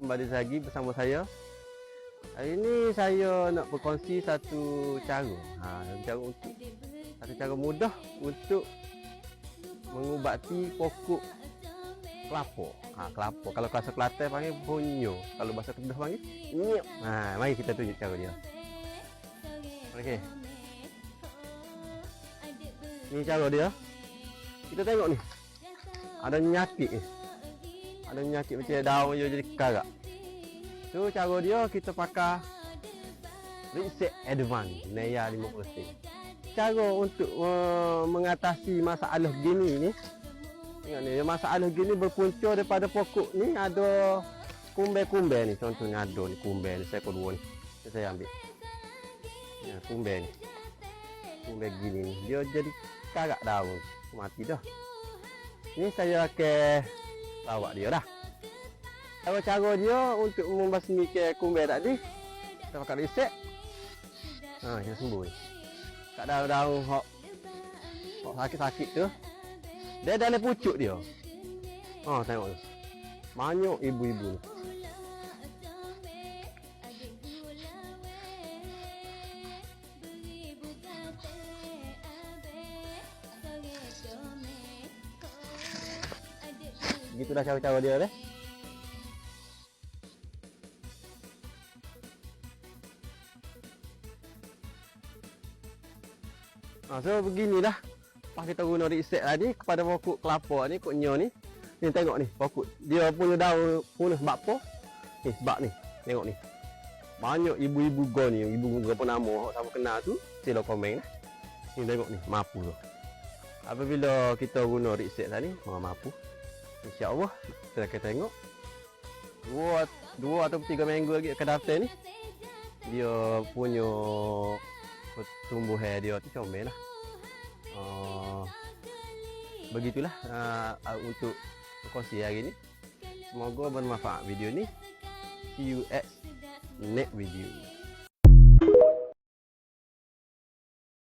kembali lagi bersama saya. Hari ini saya nak berkongsi satu cara. Ha, cara untuk satu cara mudah untuk mengubati pokok kelapa. Ha, kelapa. Kalau bahasa Kelantan panggil bonyo. Kalau bahasa Kedah panggil nyep. Ha, mari kita tunjuk cara dia. Okey. Ni cara dia. Kita tengok ni. Ada nyakit ni. Ada nyakit macam daun je jadi karak. Tu cara dia kita pakai Reset Advance Naya 50 Cara untuk uh, mengatasi masalah gini ni Tengok ni, masalah gini berpunca daripada pokok ni ada kumbe-kumbe ni. Contohnya ada ni kumbe ni saya kedua ni. Saya ambil. Ya, kumbe ni. Kumbe gini ni dia jadi karak daun. Mati dah. Ni saya akan bawa dia dah. Cara cara dia untuk membasmi ke kumbe tadi kita pakai reset ha kita sembuh kat daun-daun hok. Hok sakit-sakit tu. Dia dalam pucuk dia. Ha tengok tu. Banyak ibu-ibu ni Begitulah cara-cara dia deh. Ha, so beginilah Pas kita guna reset tadi kepada pokok kelapa ni, pokok nyo ni. Ni tengok ni, pokok. Dia punya daun punah sebab apa? Ni sebab ni. Tengok ni. Banyak ibu-ibu go ni, ibu berapa nama hok sama kenal tu, sila komen lah. Ni tengok ni, mampu tu. Apabila kita guna reset tadi, ha, mampu. InsyaAllah. Kita akan tengok. Dua, dua atau tiga minggu lagi ke daftar ni. Dia punya pertumbuhan dia tu comel lah. Uh, begitulah uh, untuk kongsi hari ni. Semoga bermanfaat video ni. See you at next video